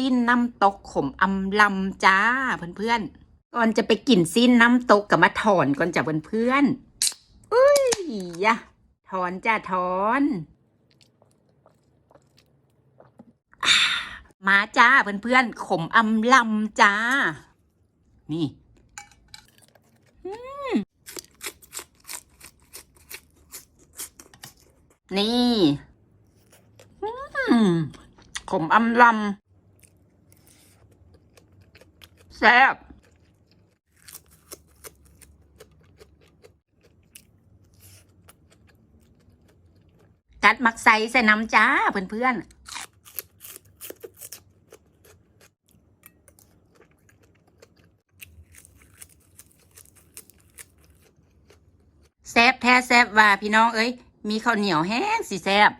สิ้นน้ำตกขมอำลำจ้าเพื่อนๆก่อนจะไปกินสิ้นน้ำตกกับมาถอนก่อนจ้ะเพื่อนๆอุ้ยยะถอนจ้าถอนมาจ้าเพื่อนๆขมอำลำจ้า นี่นี่ขมอำลำ แซ่บกัดมักใส่ใส่น้ำจ้าเพื่อนๆแซ่บแท้แซ่บว่าพี่น้องเอ้ย มีข้าวเหนียวแห้งสิแซ่บ